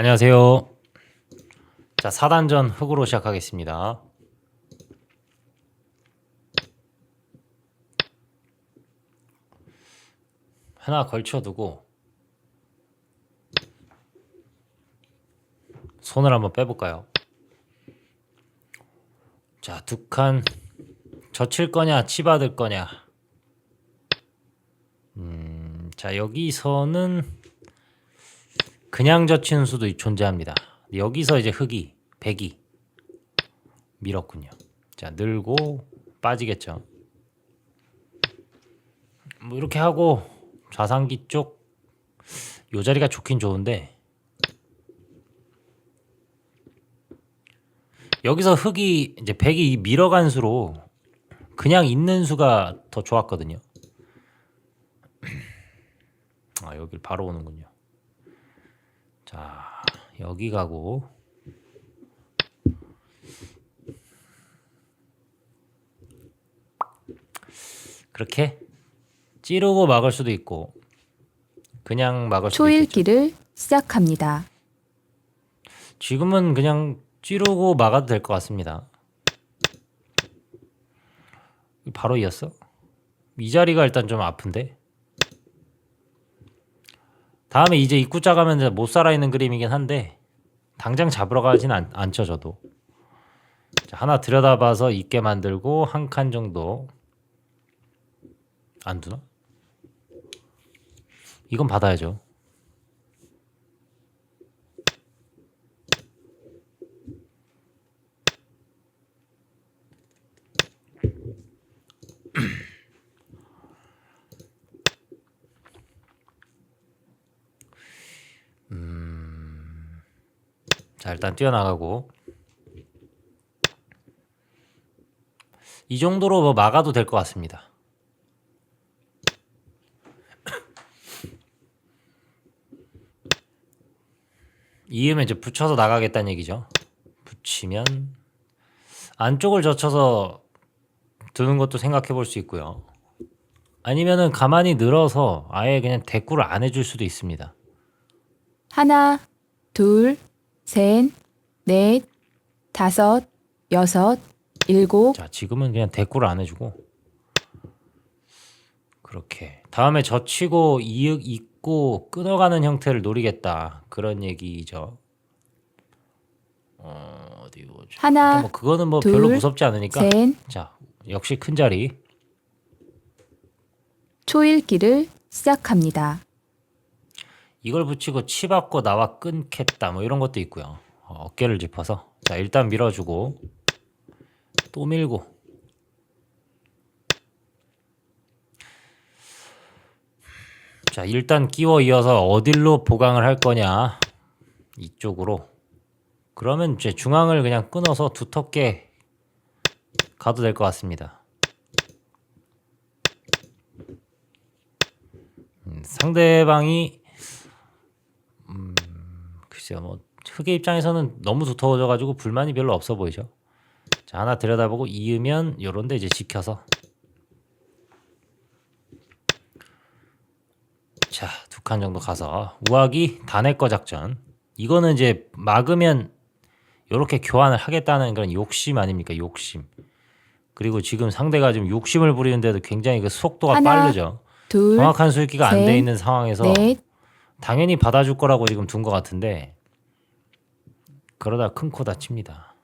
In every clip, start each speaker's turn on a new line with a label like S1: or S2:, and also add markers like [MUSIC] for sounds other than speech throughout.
S1: 안녕하세요. 자, 4단전 흙으로 시작하겠습니다. 하나 걸쳐두고 손을 한번 빼볼까요? 자, 두 칸 젖힐 거냐, 치받을 거냐. 음, 자, 여기서는 그냥 젖히는 수도 존재합니다. 여기서 이제 흙이, 백이 밀었군요. 자, 늘고 빠지겠죠. 뭐 이렇게 하고 좌상기 쪽 요 자리가 좋긴 좋은데 여기서 흙이 이제 백이 밀어간 수로 그냥 있는 수가 더 좋았거든요. [CLEARS THROAT] 아 여길 바로 오는군요. 자 여기 가고 그렇게 찌르고 막을 수도 있고 그냥 막을 수도 있겠죠.
S2: 초읽기를 시작합니다.
S1: 지금은 그냥 찌르고 막아도 될 것 같습니다. 바로 이었어? 이 자리가 일단 좀 아픈데. 다음에 이제 입구 짜가면 이제 못 살아 있는 그림이긴 한데 당장 잡으러 가진 않, 않죠 저도. 자, 하나 들여다봐서 있게 만들고 한 칸 정도 안 두나? 이건 받아야죠. 자 일단 뛰어나가고 이 정도로 뭐 막아도 될 것 같습니다. 이으면 이제 붙여서 나가겠다는 얘기죠. 붙이면 안쪽을 젖혀서 두는 것도 생각해 볼 수 있고요. 아니면은 가만히 늘어서 아예 그냥 대꾸를 안 해줄 수도 있습니다.
S2: 하나, 둘, 셋, 넷, 다섯, 여섯, 일곱,
S1: 자, 지금은 그냥 대꾸를 안 해주고 그렇게 다음에 젖히고 이윽 잊고 끊어가는 형태를 노리겠다 그런 얘기죠. 어, 어디 보자.
S2: 하나,
S1: 뭐 그거는 뭐
S2: 둘,
S1: 별로 무섭지 않으니까.
S2: 셋,
S1: 자, 역시 큰 자리.
S2: 초읽기를 시작합니다.
S1: 이걸 붙이고 치받고 나와 끊겠다 뭐 이런 것도 있고요. 어, 어깨를 짚어서 자 일단 밀어주고 또 밀고 자 일단 끼워 이어서 어딜로 보강을 할 거냐 이쪽으로 그러면 이제 중앙을 그냥 끊어서 두텁게 가도 될 것 같습니다. 음, 상대방이 글쎄요, 뭐 흑의 입장에서는 너무 두터워져가지고 불만이 별로 없어 보이죠. 자 하나 들여다보고 이으면 요런데 이제 지켜서 자 두 칸 정도 가서 우악이 다내거 작전. 이거는 이제 막으면 요렇게 교환을 하겠다는 그런 욕심 아닙니까? 욕심. 그리고 지금 상대가 지금 욕심을 부리는데도 굉장히 그 속도가
S2: 하나,
S1: 빠르죠.
S2: 둘,
S1: 정확한 수익기가 안돼
S2: 셋,
S1: 있는 상황에서
S2: 넷,
S1: 당연히 받아줄 거라고 지금 둔 것 같은데 그러다 큰 코 다칩니다.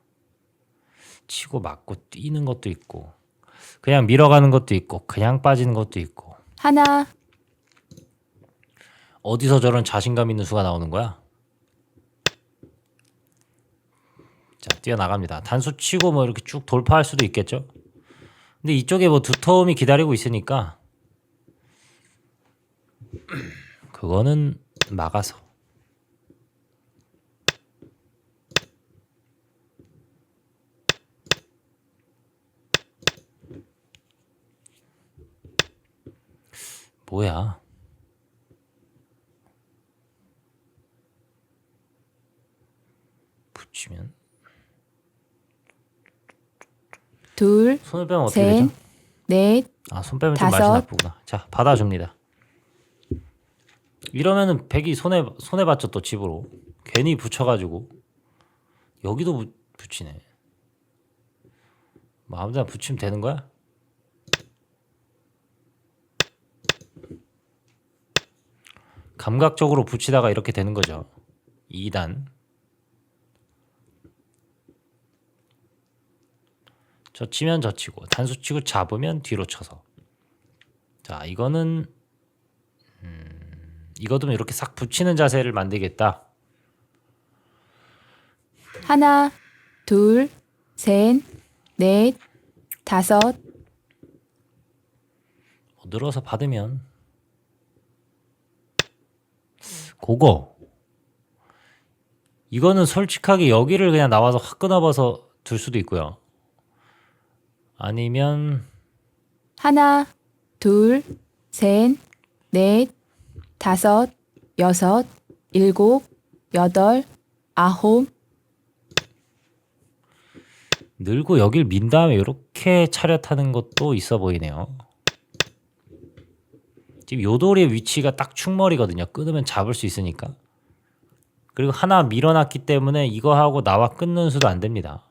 S1: 치고 맞고 뛰는 것도 있고 그냥 밀어가는 것도 있고 그냥 빠지는 것도 있고
S2: 하나,
S1: 어디서 저런 자신감 있는 수가 나오는 거야? 자 뛰어나갑니다. 단수 치고 뭐 이렇게 쭉 돌파할 수도 있겠죠. 근데 이쪽에 뭐 두터움이 기다리고 있으니까 그거는 막아서 뭐야? 붙이면
S2: 둘,
S1: 손을 빼면 어떻게
S2: 셋,
S1: 되죠?
S2: 넷,
S1: 아, 손 빼면 좀 맛이
S2: 다섯.
S1: 나쁘구나. 자, 받아줍니다. 이러면은 백이 손해 손해 봤죠 또 집으로. 괜히 붙여가지고 여기도 부- 붙이네. 뭐 아무데나 붙이면 되는 거야? 감각적으로 붙이다가 이렇게 되는 거죠. 2단. 젖히면 젖히고 단수 치고 잡으면 뒤로 쳐서. 자, 이거는 음, 이거도 이렇게 싹 붙이는 자세를 만들겠다.
S2: 하나, 둘, 셋, 넷, 다섯,
S1: 뭐 늘어서 받으면 그거 이거는 솔직하게 여기를 그냥 나와서 확 끊어봐서 둘 수도 있고요. 아니면
S2: 하나, 둘, 셋, 넷, 다섯, 여섯, 일곱, 여덟, 아홉,
S1: 늘고 여길 민 다음에 이렇게 차렷하는 것도 있어 보이네요. 지금 요돌의 위치가 딱 충머리거든요. 끊으면 잡을 수 있으니까. 그리고 하나 밀어놨기 때문에 이거 하고 나와 끊는 수도 안 됩니다.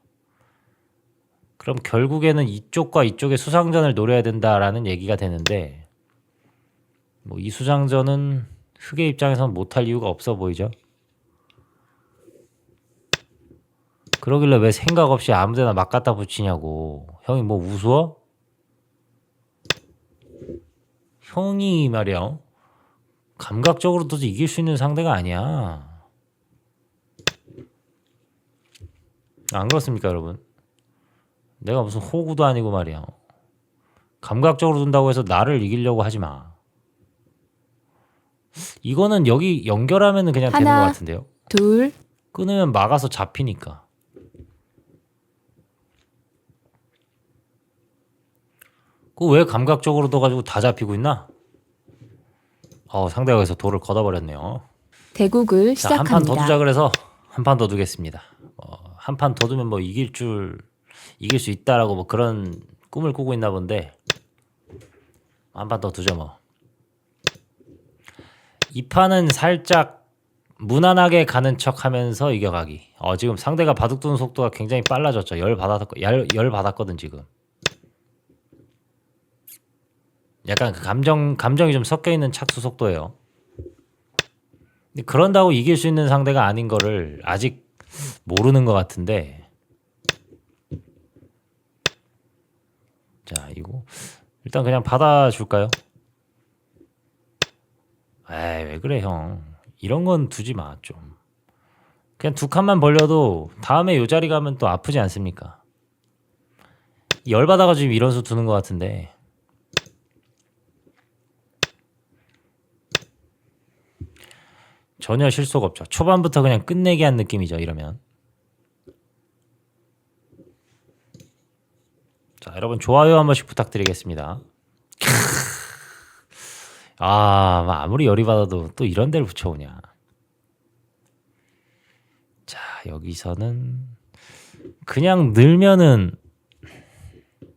S1: 그럼 결국에는 이쪽과 이쪽의 수상전을 노려야 된다라는 얘기가 되는데 뭐 이 수상전은 흑의 입장에서는 못할 이유가 없어 보이죠. 그러길래 왜 생각 없이 아무데나 막 갖다 붙이냐고. 형이 뭐 우스워? 형이 말이야. 감각적으로도 이길 수 있는 상대가 아니야. 안 그렇습니까, 여러분? 내가 무슨 호구도 아니고 말이야. 감각적으로 둔다고 해서 나를 이기려고 하지 마. 이거는 여기 연결하면 그냥 되는 것
S2: 하나.
S1: 같은데요.
S2: 둘,
S1: 끊으면 막아서 잡히니까. 그 왜 감각적으로 둬가지고 다 잡히고 있나? 어 상대가 여기서 돌을 걷어버렸네요.
S2: 대국을
S1: 자 한 판 더
S2: 시작합니다.
S1: 두자 그래서 한 판 더 두겠습니다. 어, 한 판 더 두면 뭐 이길 줄 이길 수 있다라고 뭐 그런 꿈을 꾸고 있나 본데 한 판 더 두죠 뭐. 이 판은 살짝 무난하게 가는 척하면서 이겨가기. 어 지금 상대가 바둑 두는 속도가 굉장히 빨라졌죠. 열 받았 열, 열 받았거든 지금. 약간 그 감정 감정이 좀 섞여 있는 착수 속도예요. 근데 그런다고 이길 수 있는 상대가 아닌 거를 아직 모르는 것 같은데. 자 이거 일단 그냥 받아 줄까요? 에이 왜 그래 형 이런 건 두지 마 좀. 그냥 두 칸만 벌려도 다음에 요 자리 가면 또 아프지 않습니까? 열 받아가지고 이런 수 두는 것 같은데. 전혀 실속 없죠. 초반부터 그냥 끝내기 한 느낌이죠. 이러면. 자, 여러분 좋아요 한 번씩 부탁드리겠습니다. [LAUGHS] 아, 막 아무리 열이 받아도 또 이런 데를 붙여오냐. 자, 여기서는 그냥 늘면은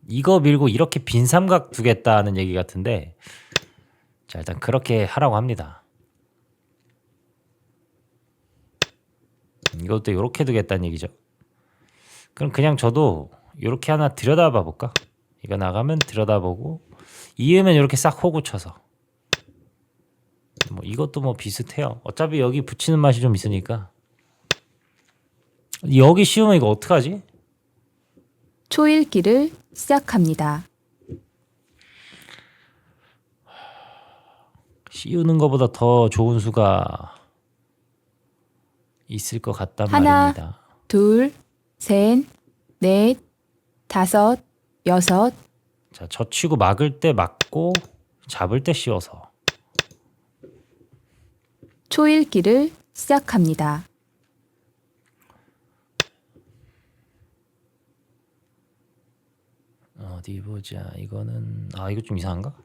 S1: 이거 밀고 이렇게 빈 삼각 두겠다는 얘기 같은데 자, 일단 그렇게 하라고 합니다. 이것도 이렇게 두겠다는 얘기죠. 그럼 그냥 저도 이렇게 하나 들여다봐 볼까? 이거 나가면 들여다보고 이으면 이렇게 싹 호구 쳐서 뭐 이것도 뭐 비슷해요. 어차피 여기 붙이는 맛이 좀 있으니까 여기 씌우면 이거 어떡하지?
S2: 초읽기를 시작합니다.
S1: 씌우는 것보다 더 좋은 수가 있을 것 같단
S2: 하나.
S1: 말입니다.
S2: 둘, 셋, 넷, 다섯, 여섯,
S1: 자, 젖히고 막을 때 막고 잡을 때 씌워서
S2: 초읽기를 시작합니다.
S1: 어디 보자. 이거는 아 이거 좀 이상한가?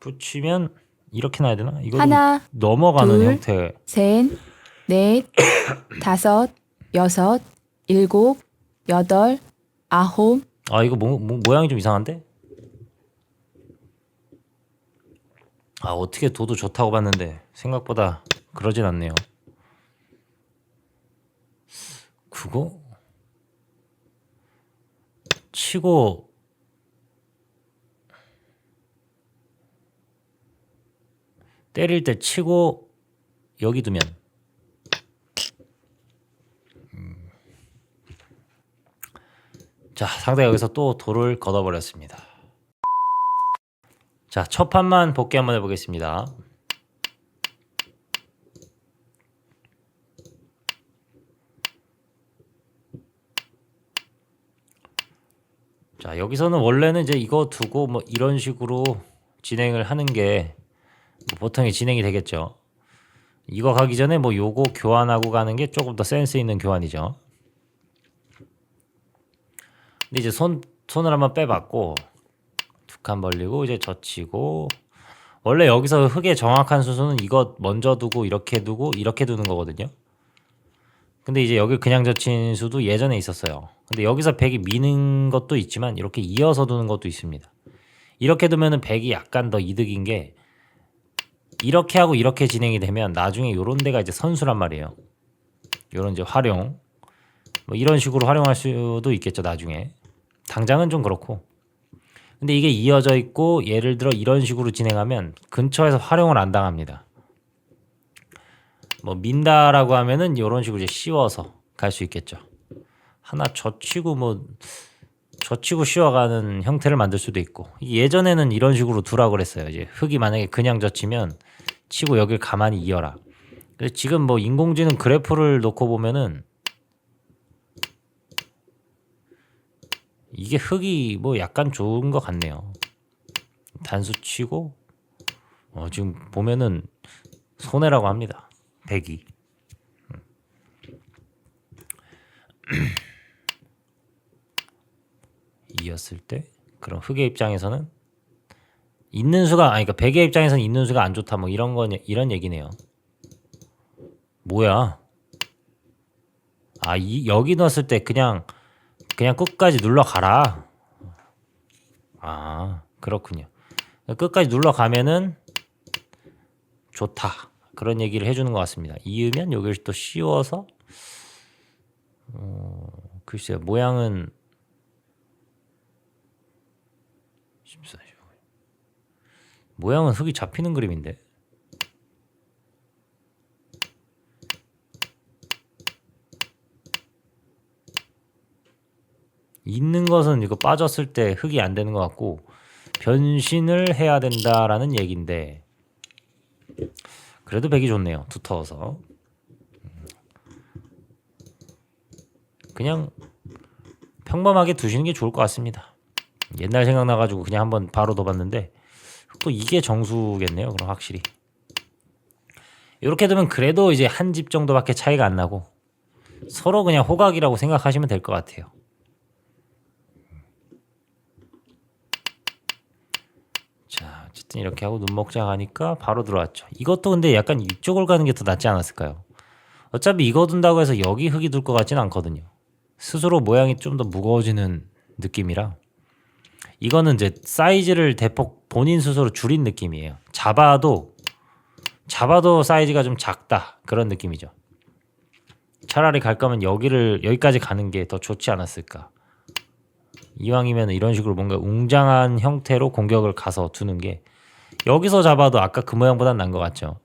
S1: 붙이면 이렇게 놔야 되나? 이거 좀
S2: 하나,
S1: 넘어가는
S2: 둘,
S1: 형태.
S2: 셋, 넷, [COUGHS] 다섯, 여섯, 일곱, 여덟, 아홉,
S1: 아 이거 모, 모, 모양이 좀 이상한데? 아 어떻게 둬도 좋다고 봤는데 생각보다 그러진 않네요. 그거 치고 때릴 때 치고 여기 두면 음. 자 상대 여기서 또 돌을 걷어버렸습니다. 자첫 판만 복귀 한번 해보겠습니다. 자 여기서는 원래는 이제 이거 두고 뭐 이런 식으로 진행을 하는 게뭐 보통의 진행이 되겠죠. 이거 가기 전에 뭐 요거 교환하고 가는 게 조금 더 센스 있는 교환이죠. 근데 이제 손 손을 한번 빼봤고 두 칸 벌리고 이제 젖히고 원래 여기서 흙의 정확한 수순은 이거 먼저 두고 이렇게 두고 이렇게 두는 거거든요. 근데 이제 여기 그냥 젖힌 수도 예전에 있었어요. 근데 여기서 백이 미는 것도 있지만 이렇게 이어서 두는 것도 있습니다. 이렇게 두면은 백이 약간 더 이득인 게 이렇게 하고 이렇게 진행이 되면 나중에 요런 데가 이제 선수란 말이에요. 요런 이제 활용 뭐 이런 식으로 활용할 수도 있겠죠 나중에 당장은 좀 그렇고 근데 이게 이어져 있고 예를 들어 이런 식으로 진행하면 근처에서 활용을 안 당합니다. 뭐 민다라고 하면은 이런 식으로 이제 씌워서 갈 수 있겠죠. 하나 젖히고 뭐 젖히고 씌워가는 형태를 만들 수도 있고 예전에는 이런 식으로 두라 그랬어요. 이제 흙이 만약에 그냥 젖히면 치고 여길 가만히 이어라. 그래서 지금 뭐 인공지능 그래프를 놓고 보면은 이게 흙이 뭐 약간 좋은 것 같네요. 단수 치고 어 지금 보면은 손해라고 합니다. 백이. [CLEARS THROAT] 이었을 때 그럼 흙의 입장에서는 있는 수가 아니 그러니까 백의 입장에서는 있는 수가 안 좋다 뭐 이런 거 이런 얘기네요. 뭐야? 아, 이 여기 넣었을 때 그냥 그냥 끝까지 눌러 가라. 아, 그렇군요. 끝까지 눌러 가면은 좋다. 그런 얘기를 해주는 것 같습니다. 이으면 여기를 또 씌워서 어, 글쎄요 모양은 14, 15. 모양은 흙이 잡히는 그림인데. 있는 것은 이거 빠졌을 때 흙이 안 되는 것 같고 변신을 해야 된다라는 얘기인데 그래도 백이 좋네요 두터워서. 그냥 평범하게 두시는 게 좋을 것 같습니다. 옛날 생각나가지고 그냥 한번 바로 둬봤는데 또 이게 정수겠네요 그럼 확실히 이렇게 되면 그래도 이제 한 집 정도밖에 차이가 안 나고 서로 그냥 호각이라고 생각하시면 될 것 같아요 자, 어쨌든 이렇게 하고 눈 먹자 가니까 바로 들어왔죠. 이것도 근데 약간 이쪽을 가는 게 더 낫지 않았을까요? 어차피 이거 둔다고 해서 여기 흙이 둘 것 같진 않거든요. 스스로 모양이 좀 더 무거워지는 느낌이라 이거는 이제 사이즈를 대폭 본인 스스로 줄인 느낌이에요. 잡아도 잡아도 사이즈가 좀 작다 그런 느낌이죠. 차라리 갈 거면 여기를 여기까지 가는 게 더 좋지 않았을까. 이왕이면 이런 식으로 뭔가 웅장한 형태로 공격을 가서 두는 게 여기서 잡아도 아까 그 모양보단 난 것 같죠.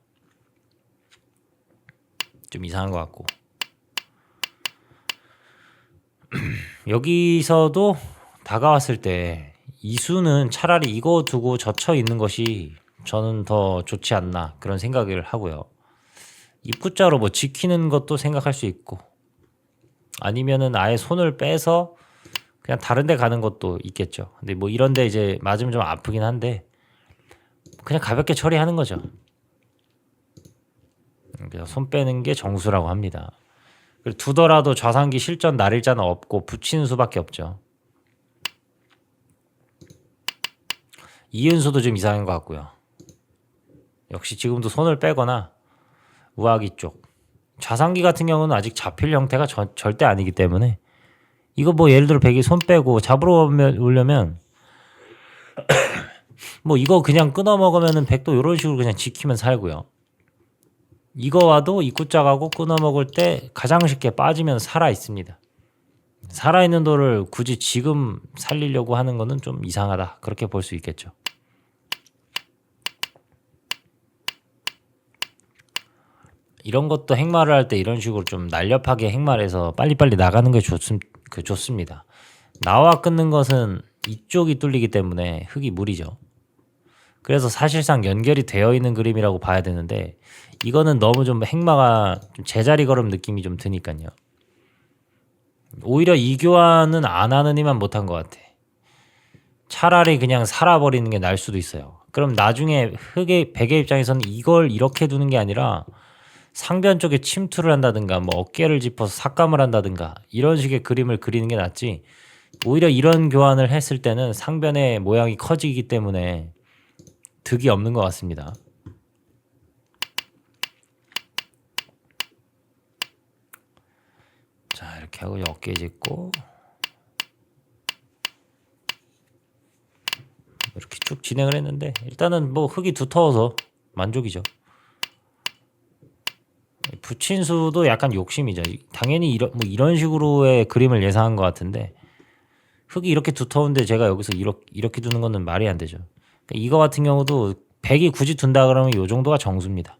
S1: 좀 이상한 것 같고 [CLEARS THROAT] 여기서도 다가왔을 때 이수는 차라리 이거 두고 젖혀 있는 것이 저는 더 좋지 않나 그런 생각을 하고요. 입구자로 뭐 지키는 것도 생각할 수 있고 아니면은 아예 손을 빼서 그냥 다른 데 가는 것도 있겠죠. 근데 뭐 이런 데 이제 맞으면 좀 아프긴 한데 그냥 가볍게 처리하는 거죠. 그래서 손 빼는 게 정수라고 합니다. 그리고 두더라도 좌상기 실전 날일자는 없고 붙이는 수밖에 없죠. 이은수도 좀 이상한 것 같고요. 역시 지금도 손을 빼거나 우아기 쪽 좌상기 같은 경우는 아직 잡힐 형태가 저- 절대 아니기 때문에 이거 뭐 예를 들어 백이 손 빼고 잡으러 오려면 [COUGHS] 뭐 이거 그냥 끊어 먹으면은 백도 이런 식으로 그냥 지키면 살고요. 이거와도 입구짝하고 끊어 먹을 때 가장 쉽게 빠지면 살아 있습니다. 살아 있는 돌을 굳이 지금 살리려고 하는 거는 좀 이상하다. 그렇게 볼 수 있겠죠. 이런 것도 행마를 할때 이런 식으로 좀 날렵하게 행마해서 빨리빨리 나가는 게 좋습, 그 좋습니다. 나와 끊는 것은 이쪽이 뚫리기 때문에 흙이 무리죠. 그래서 사실상 연결이 되어 있는 그림이라고 봐야 되는데 이거는 너무 좀 행마가 좀 제자리 걸음 느낌이 좀 드니까요. 오히려 이 교환은 안 하는 이만 못한 것 같아. 차라리 그냥 살아버리는 게 나을 수도 있어요. 그럼 나중에 흑의 백의 입장에서는 이걸 이렇게 두는 게 아니라 상변 쪽에 침투를 한다든가 뭐 어깨를 짚어서 삭감을 한다든가 이런 식의 그림을 그리는 게 낫지. 오히려 이런 교환을 했을 때는 상변의 모양이 커지기 때문에 득이 없는 것 같습니다. 자 이렇게 하고 어깨 짚고 이렇게 쭉 진행을 했는데 일단은 뭐 흙이 두터워서 만족이죠. 붙인 수도 약간 욕심이죠. 당연히 이런 뭐 이런 식으로의 그림을 예상한 것 같은데 흙이 이렇게 두터운데 제가 여기서 이렇게, 이렇게 두는 거는 말이 안 되죠. 그러니까 이거 같은 경우도 100이 굳이 둔다 그러면 이 정도가 정수입니다.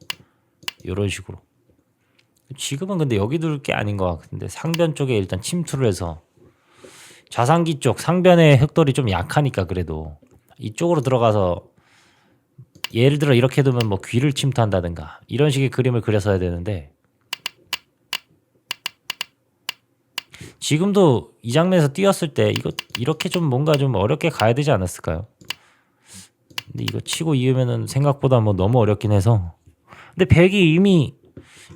S1: 이런 식으로. 지금은 근데 여기 둘 게 아닌 것 같은데 상변 쪽에 일단 침투를 해서 좌상기 쪽 상변의 흙돌이 좀 약하니까 그래도 이쪽으로 들어가서 예를 들어 이렇게 두면 뭐 귀를 침투한다든가 이런 식의 그림을 그렸어야 되는데 지금도 이 장면에서 뛰었을 때 이거 이렇게 좀 뭔가 좀 어렵게 가야 되지 않았을까요? 근데 이거 치고 이으면은 생각보다 뭐 너무 어렵긴 해서 근데 백이 이미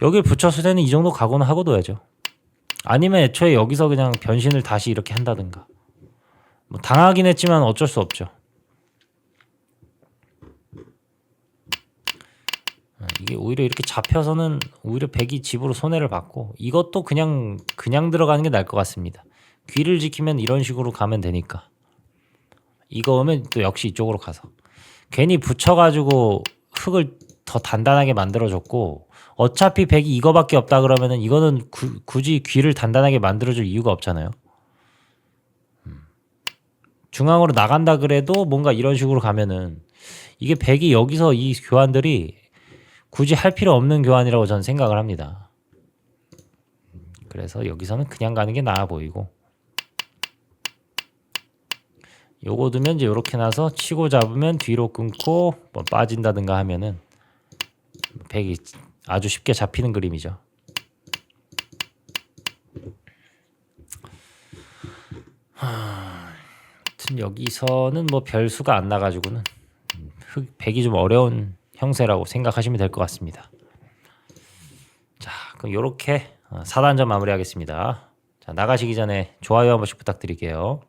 S1: 여길 붙였을 때는 이 정도 각오는 하고 둬야죠. 아니면 애초에 여기서 그냥 변신을 다시 이렇게 한다든가 뭐 당하긴 했지만 어쩔 수 없죠. 아, 이게 오히려 이렇게 잡혀서는 오히려 백이 집으로 손해를 받고 이것도 그냥 그냥 들어가는 게 나을 것 같습니다. 귀를 지키면 이런 식으로 가면 되니까 이거 오면 또 역시 이쪽으로 가서 괜히 붙여가지고 흙을 더 단단하게 만들어줬고 어차피 백이 이거밖에 없다 그러면은 이거는 구- 굳이 귀를 단단하게 만들어줄 이유가 없잖아요. 음. 중앙으로 나간다 그래도 뭔가 이런 식으로 가면은 이게 백이 여기서 이 교환들이 굳이 할 필요 없는 교환이라고 저는 생각을 합니다. 그래서 여기서는 그냥 가는 게 나아 보이고 요거 두면 이제 요렇게 나서 치고 잡으면 뒤로 끊고 뭐 빠진다든가 하면은 백이 아주 쉽게 잡히는 그림이죠. 하, 아무튼 여기서는 뭐 별수가 안 나가지고는 흑 백이 좀 어려운 형세라고 생각하시면 될 것 같습니다. 자, 그럼 요렇게 어, 4단전 마무리하겠습니다. 자, 나가시기 전에 좋아요 한 번씩 부탁드릴게요.